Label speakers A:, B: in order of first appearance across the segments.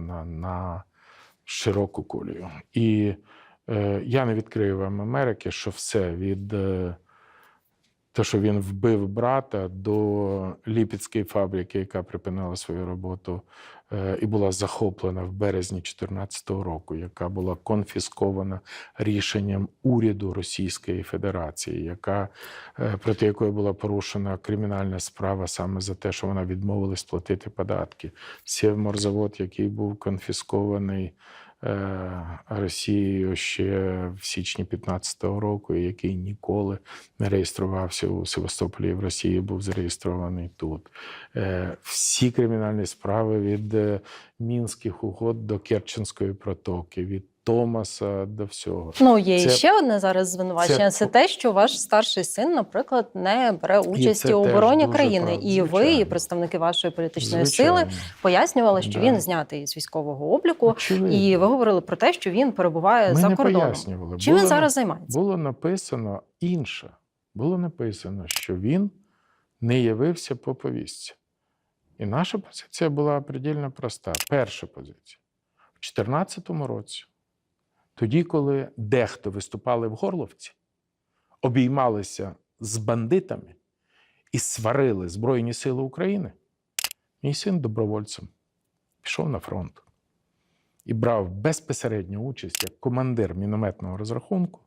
A: направлена на широку колію. І е, я не відкрию вам Америки, що все від е, те, що він вбив брата до Ліпецької фабрики, яка припинила свою роботу е, і була захоплена в березні 2014 року, яка була конфіскована рішенням уряду Російської Федерації, яка, е, проти якої була порушена кримінальна справа саме за те, що вона відмовилась платити податки. Сєвморзавод, який був конфіскований Росією ще в січні 2015 року, який ніколи не реєструвався у Севастополі в Росії, був зареєстрований тут. Е, Всі кримінальні справи від е, Мінських угод до Керченської протоки, від Томаса до всього.
B: Ну, є
A: Це-
B: ще одне зараз звинувачення. Це,
A: це-
B: те, що ваш старший син, наприклад, не бере участі у обороні країни.
A: правда,
B: І ви, і представники вашої політичної сили, пояснювали, що
A: Да.
B: він знятий з військового обліку,
A: Очевидно.
B: і ви говорили про те, що він перебуває
A: Ми
B: за
A: не
B: кордоном.
A: пояснювали.
B: Чим він зараз займається?
A: Було написано інше. Було написано, що він не явився по повістці. І наша позиція була предельно проста. Перша позиція. У 2014 році, тоді, коли дехто виступали в Горловці, обіймалися з бандитами і сварили Збройні Сили України, мій син добровольцем пішов на фронт і брав безпосередню участь як командир мінометного розрахунку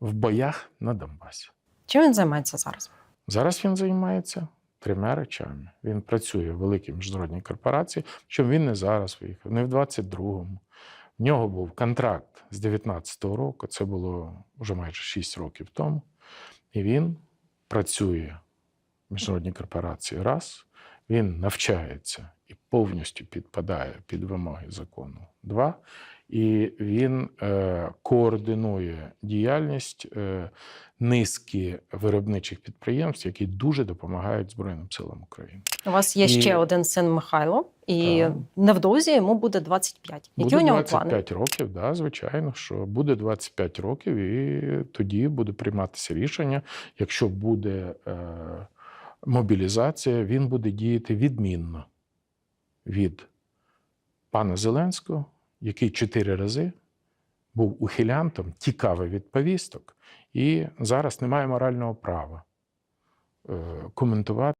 A: в боях на Донбасі.
B: Чим він займається зараз?
A: Зараз він займається трьома речами. Він працює в великій міжнародній корпорації, чому він не зараз виїхав, не в 22-му. В нього був контракт з 19-го року, це було вже майже 6 років тому. І він працює в міжнародній корпорації раз, він навчається і повністю підпадає під вимоги закону. Два. І він е, координує діяльність е, низки виробничих підприємств, які дуже допомагають Збройним силам України.
B: У вас є
A: І-
B: ще один син Михайло, і
A: Так.
B: невдовзі йому буде 25. Які
A: Буде
B: у нього
A: 25
B: плани?
A: років, да, звичайно, що буде 25 років, і тоді буде прийматися рішення. Якщо буде е, мобілізація, він буде діяти відмінно від пана Зеленського, який чотири рази був ухилянтом, тікав від повісток, і зараз не має морального права е, коментувати.